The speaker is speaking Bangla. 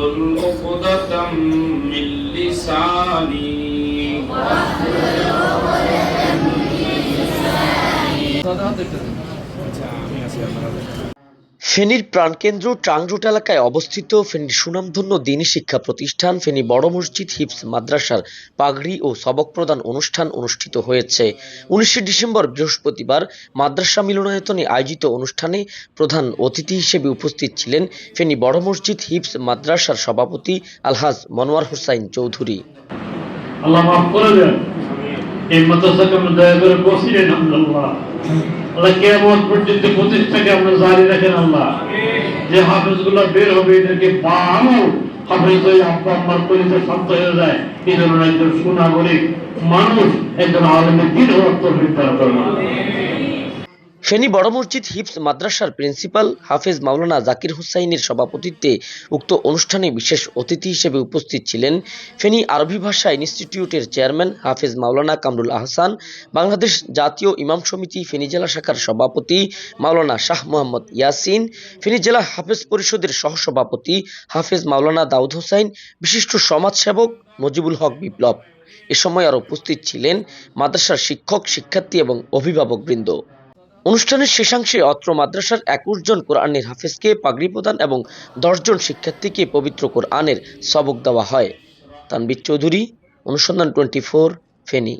واحلل عقدة من لساني. واحلل من لساني. ফেনীর প্রাণকেন্দ্র ট্রাংরুট এলাকায় অবস্থিত ফেনীর সুনামধন্য দিনী শিক্ষা প্রতিষ্ঠান ফেনী বড় মসজিদ হিপস মাদ্রাসার পাগড়ি ও সবক প্রদান অনুষ্ঠান অনুষ্ঠিত হয়েছে। উনিশে ডিসেম্বর বৃহস্পতিবার মাদ্রাসা মিলনায়তনে আয়োজিত অনুষ্ঠানে প্রধান অতিথি হিসেবে উপস্থিত ছিলেন ফেনী বড় মসজিদ হিপস মাদ্রাসার সভাপতি আলহাজ মনোয়ার হোসাইন চৌধুরী। আল্লাহ করে দেন। এই মাদ্রাসাকে দয়া করে বসিলেন আল্লাহ। আল্লাহ কেমন পর্যন্ত প্রতিষ্ঠাকে আমরা জারি রাখেন আল্লাহ। যে হাফেজগুলা বের হবে, এদেরকে পানো হাফেজ হয়ে আব্বা আম্মার পরিচয় শান্ত হয়ে যায়। এই ধরনের একজন সুনাগরিক মানুষ একজন আলমের দিন হওয়ার তৌফিক তারা করবেন ফেনী বড় মসজিদ হিপস মাদ্রাসার প্রিন্সিপাল হাফেজ মাওলানা জাকির হুসাইনের সভাপতিত্বে উক্ত অনুষ্ঠানে বিশেষ অতিথি হিসেবে উপস্থিত ছিলেন ফেনী আরবি ভাষা ইনস্টিটিউটের চেয়ারম্যান হাফেজ মাওলানা কামরুল আহসান, বাংলাদেশ জাতীয় ইমাম সমিতি ফেনী জেলা শাখার সভাপতি মাওলানা শাহ মোহাম্মদ ইয়াসিন, ফেনী জেলা হাফেজ পরিষদের সহসভাপতি হাফেজ মাওলানা দাউদ হোসাইন, বিশিষ্ট সমাজসেবক মজিবুল হক বিপ্লব। এ সময় আরও উপস্থিত ছিলেন মাদ্রাসার শিক্ষক, শিক্ষার্থী এবং অভিভাবকবৃন্দ। অনুষ্ঠানের শেষাংশে অত্র মাদ্রাসার একুশ জন কোরআনের হাফেজকে পাগড়ি প্রদান এবং দশজন শিক্ষার্থীকে পবিত্র কোরআনের সবক দেওয়া হয়। তানবির চৌধুরী, অনুসন্ধান টোয়েন্টি ফোর, ফেনী।